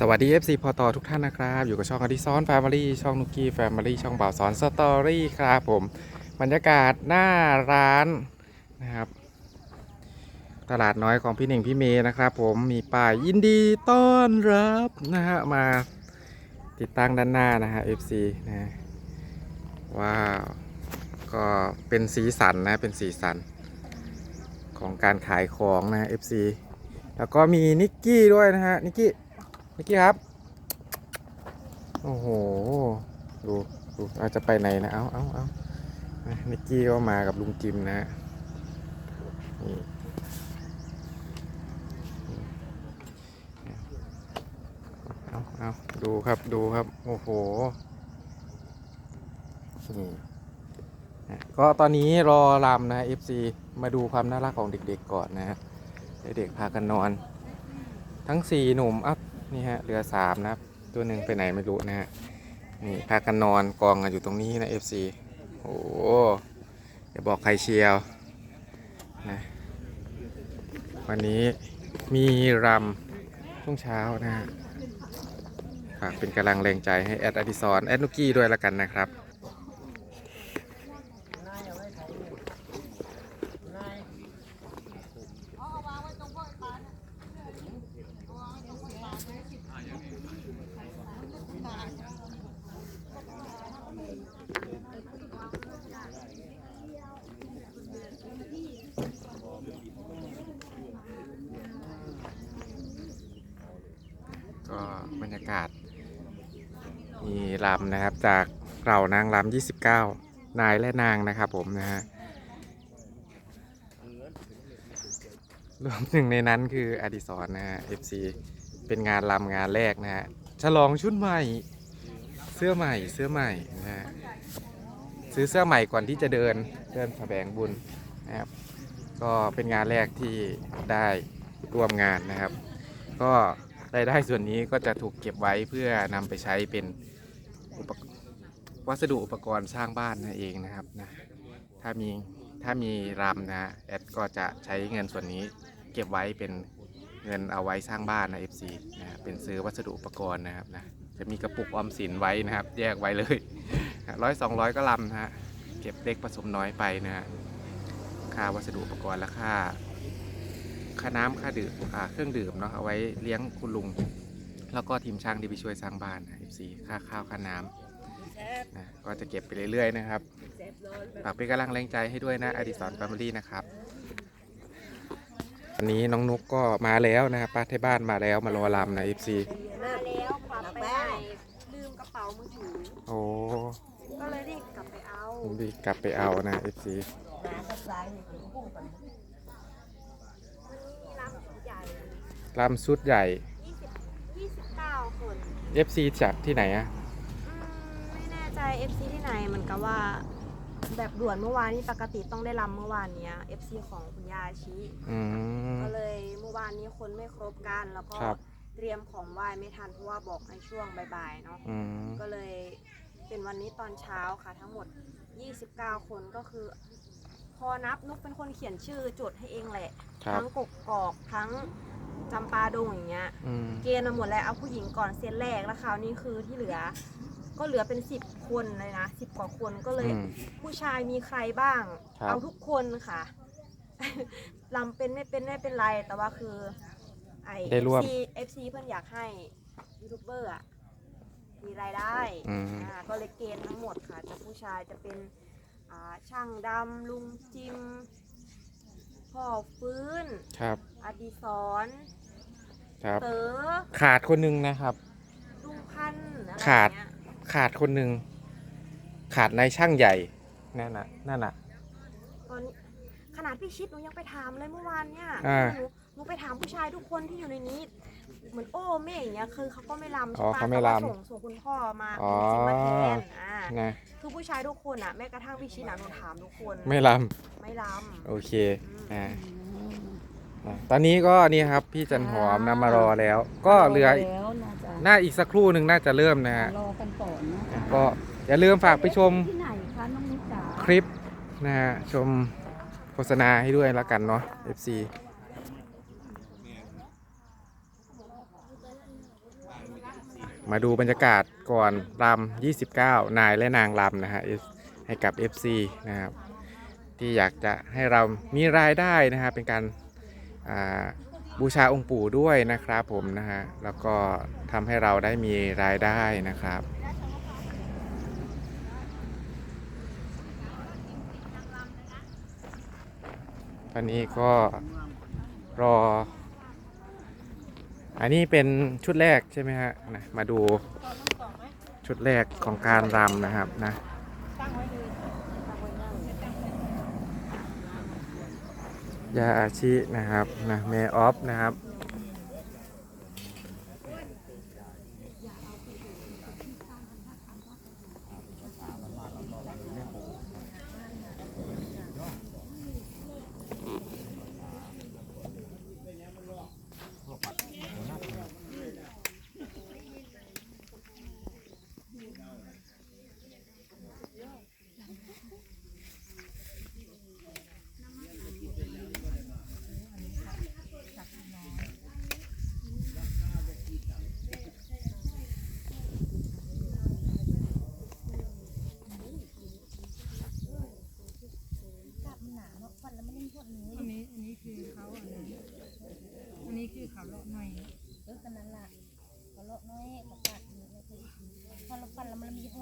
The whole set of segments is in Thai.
สวัสดี FC พอต่อทุกท่านนะครับ อยู่กับช่องอดิซอนแฟมิลี่ช่องนุกกี้แฟมิลี่ช่องบ่าวสอนสตอรี่ครับผม บรรยากาศหน้าร้านนะครับ ตลาดน้อยของพี่หนึ่งพี่เมย์นะครับ ผมมีป้ายยินดีต้อนรับนะฮะมาติดตั้งด้านหน้านะฮะ FC นะว้าว ก็เป็นสีสันนะเป็นสีสัน ของการขายของนะ FC แล้วก็มีนิกกี้ด้วยนะฮะนิกกี้ นิกกี้ครับ โอ้โห ดูดูเราจะไปไหนนะ เอาเอาเอานะนิกกี้ก็มากับลุงจิมนะนี่เอาเอาดูครับดูครับ โอ้โหนี่ก็ตอนนี้รอรำนะ FC มาดูความน่ารักของเด็กๆก่อนนะฮะเด็กๆพากันนอน ทั้งสี่หนุ่มอัพ นี่ฮะเรือสามนะครับ ตัวหนึ่งไปไหนไม่รู้นะฮะนี่พากันนอนกองกันอยู่ตรงนี้นะ FC โอ้โหอย่าบอกใครเชียวนะวันนี้มีรำช่วงเช้านะฮะฝากเป็นกำลังแรงใจให้แอดอดิซอนแอดนุกกี้ด้วยละกันนะครับ ก็บรรยากาศมีรำ นะครับ จากเรานางรำ29 นายและนางนะครับผมนะฮะรวมถึงในนั้นคืออดิศรนะฮะ FC เป็นงานรำงานแรกนะฮะ ฉลองชุดใหม่ เสื้อใหม่เสื้อใหม่นะฮะ ซื้อเสื้อใหม่ก่อนที่จะเดินเดินแสวงบุญนะครับ ก็เป็นงานแรกที่ได้ร่วมงานนะครับ ก็รายได้ส่วนนี้ก็จะถูกเก็บไว้เพื่อนำไปใช้เป็น วัสดุอุปกรณ์สร้างบ้านนั่นเองนะครับนะถ้ามีถ้ามีรำนะแอดก็จะใช้เงินส่วนนี้เก็บไว้เป็นเงินเอาไว้สร้างบ้านนะ FC นะเป็นซื้อวัสดุอุปกรณ์นะครับนะจะมีกระปุกออมสินไว้นะครับ แยกไว้เลยร้อยสองร้อยก็รำนะฮะเก็บเล็กผสมน้อยไปนะฮะค่าวัสดุอุปกรณ์และค่าค่าน้ำค่าดื่มอ่าเครื่องดื่มเนาะเอาไว้เลี้ยงคุณลุง แล้วก็ทีมช่างที่ไปช่วยสร้างบ้านนะ FC ค่าข้าวค่าน้ำนะก็จะเก็บไปเรื่อยๆนะครับฝากเป็นกำลังแรงใจให้ด้วยนะอดิสรแฟมิลี่นะครับวันนี้น้องนุกก็มาแล้วนะครับป้าที่บ้านมาแล้วมารอรำนะ FC มาแล้วกลับไปไหนลืมกระเป๋ามือถือโอ้ก็เลยรีบกลับไปเอาผมดีกลับไปเอานะ FC วันนี้มีรับใหญ่รำชุดใหญ่20 29คน FC จากที่ไหนอะอืมไม่แน่ใจ FC ที่ไหนเหมือนกับว่า แบบด่วนเมื่อวานนี้ปกติต้องได้รำเมื่อวานเนี้ย FC ของคุณยาอาชิอืม ก็เลยเมื่อวานนี้คนไม่ครบกันแล้วก็ครับ เตรียมของไหว้ไม่ทันเพราะว่าบอกในช่วงบ่ายๆเนาะ อืม ก็เลยเป็นวันนี้ตอนเช้าค่ะ ทั้งหมด 29 คนก็คือ พอนับนุกเป็นคนเขียนชื่อจดให้เองแหละ ครับ ทั้งกกกอกทั้ง จำปาดงอย่างเงี้ย อืมเกณฑ์มาหมดแล้วเอาผู้หญิงก่อนเซตแรกแล้วคราวนี้คือที่เหลือ ก็เหลือเป็น10คนเลยนะ10กว่าคนก็เลย อืม ผู้ชายมีใครบ้าง ครับ เอาทุกคนค่ะ ลำเป็นไม่เป็นไม่เป็นไร แต่ว่าคือ ไอได้ร่วม FC FC เพื่อนอยากให้ยูทูบเบอร์อะมีรายได้อืม อ่าก็เลยเกณฑ์ทั้งหมดค่ะ จะผู้ชายจะเป็นอ่าช่างดำลุงจิม พ่อฟื้น ครับ อดิศรครับ เต๋อขาดคนหนึงนะครับ ลุงพันธ์อะไรขาด เงี้ยขาดคนหนึ่งขาดนายช่างใหญ่นั่นน่ะนั่นน่ะ ตอนนี้ขนาดพี่ชิดหนูยังไปถามเลยเมื่อวานเนี่ยอ่า หนูหนูไปถามผู้ชายทุกคนที่อยู่ในนี้ เหมือนโอ้แม่อย่างเงี้ยคือเขาก็ไม่รำอ๋อใช่ปะเขาไม่แต่ว่รำส่งส่งคุณพ่อมาอ๋อเป็นจิมมาแทนอ่านะคือผู้ชายทุกคนอะแม้กระทั่งพี่ชิดนะหนูถามทุกคนไม่ลไม่รำโอเคำอ่าอะตอนนี้ก็นี่ครับพี่จันหอมนะมารอแล้ว ก็เหลือแล้วน่าจะหน้าอีกสักครู่หนึ่งน่าจะเริ่มนะฮะรอกันก่อนนะอะก็อย่าลืมฝากไปชมที่ไหนคะน้องนิจ๋าคลิปนะฮะชมโฆษณาให้ด้วยแล้วกันเนาะ FC มาดูบรรยากาศก่อนรำ29 นายและนางรำนะฮะให้กับ FC นะครับที่อยากจะให้เรามีรายได้นะฮะเป็นการบูชาองค์ปู่ด้วยนะครับผมนะฮะแล้วก็ทำให้เราได้มีรายได้นะครับตอนนี้ก็รอ อันนี้เป็นชุดแรกใช่ไหมฮะนะมาดูชุดแรกของการรำนะครับนะยาอาชีนะครับนะเมออฟนะครับ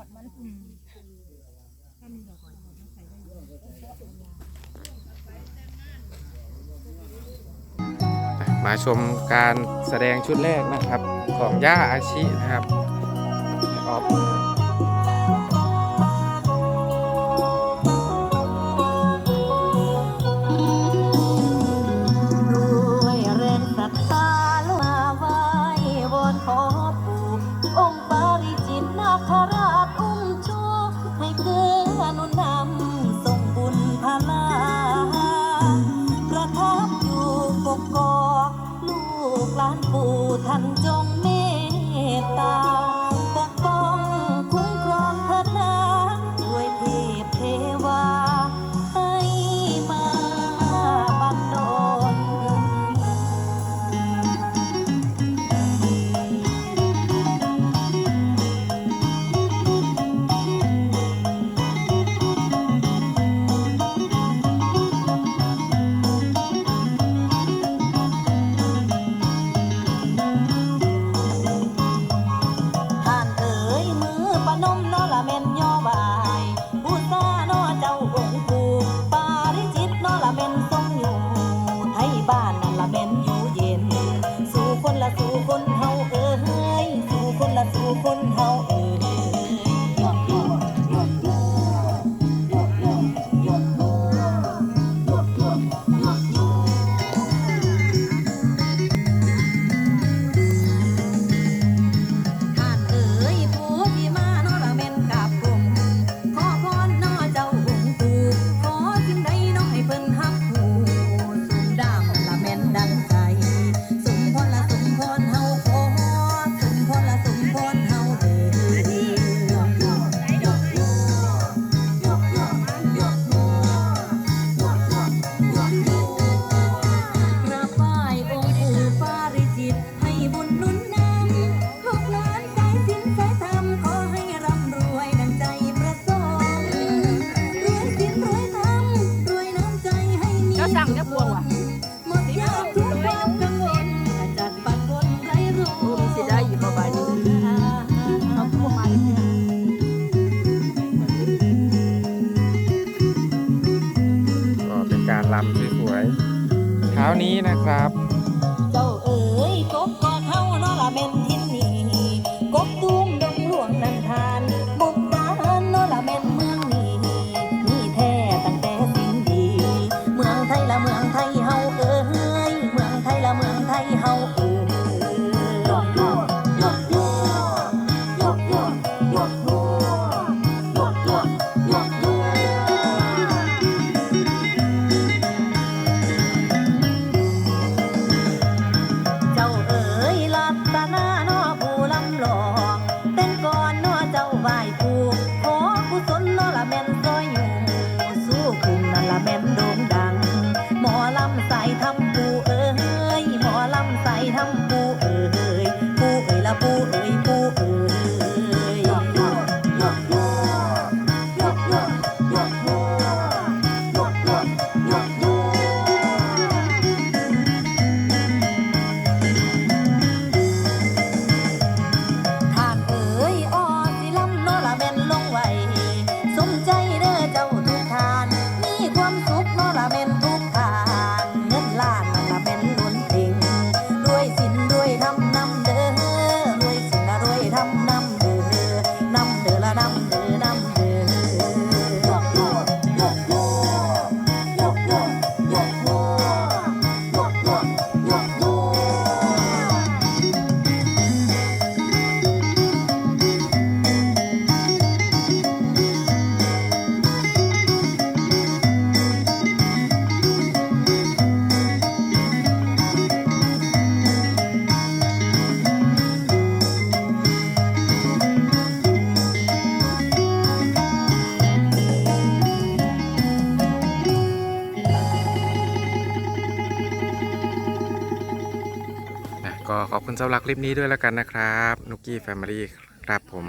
อดมันถ้ามีดอกอยมาชมการแสดงชุดแรกนะครับ ของย่าอาชินะครับออกามสวยๆเช้านี้นะครับ คุณสำหรับคลิปนี้ด้วยแล้วกันนะครับ นุกกี้แฟมิลี่ครับผม